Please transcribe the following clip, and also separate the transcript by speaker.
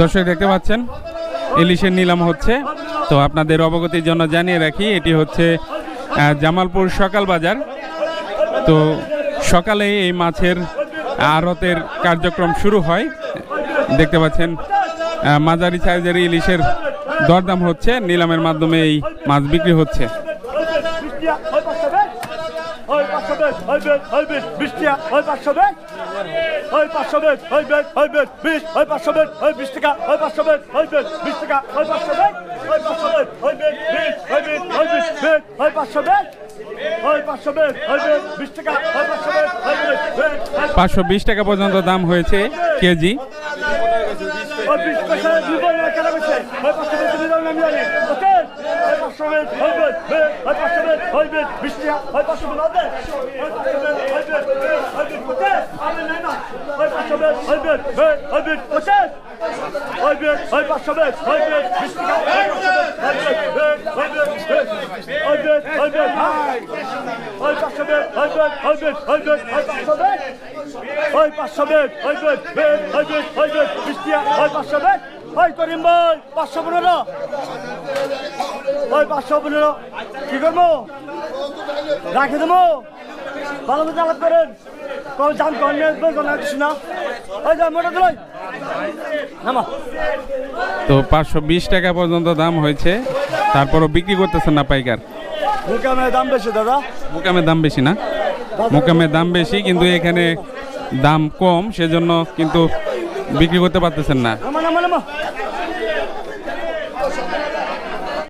Speaker 1: দর্শক দেখতে পাচ্ছেন, ইলিশের নিলাম হচ্ছে। তো আপনাদের অবগতির জন্য জানিয়ে রাখি, এটি হচ্ছে জামালপুর সকাল বাজার। তো সকালে এই মাছের আড়তের কার্যক্রম শুরু হয়। দেখতে পাচ্ছেন মাঝারি সাইজের ইলিশের দরদাম হচ্ছে, নিলামের মাধ্যমে এই মাছ বিক্রি হচ্ছে।
Speaker 2: ওই পাঁচশো বেশ, ওই বেশ। ওই পাঁচশো বেশ ওই বেশ ওই ওই বেশ ওই পাঁচশো বেশ ওই বিশ টাকা ওই পাঁচশো বেশ ওই বেশ বিশ টাকা ওই পাঁচশো বেশ ওই পাঁচশো বেশ ওই বেশ বিশ ওই ওই বিশ ওই পাঁচশো ওই পাঁচশো বেশ টাকা
Speaker 1: পর্যন্ত দাম হয়েছে কেজি
Speaker 2: ওই বেশ ওই বেশ হ্যাঁ ওই পাঁচশো বেশ ওই বেশ ওই বেশ ওই বেশ ওই পাঁচশো বেশ ওই পাঁচশো বেশ ওই বেশ বেশ ওই বেশ ওই বেশ বিশ টাকা ওই পাঁচশো বেশ ওই করিম ভাই পাঁচশো পনেরো ওই পাঁচশো পনেরো কি করব রাখে দেবো ভালো মতো আলাপ করেন কম জান কম কিছু না
Speaker 1: তো পাঁচশো বিশ টাকা পর্যন্ত দাম হয়েছে। তারপরও বিক্রি করতেছেন না পাইকার?
Speaker 2: মুকামের দাম বেশি দাদা।
Speaker 1: মোকামের দাম বেশি না? মোকামের দাম বেশি কিন্তু এখানে দাম কম সেজন্য কিন্তু বিক্রি করতে পারতেছেন না।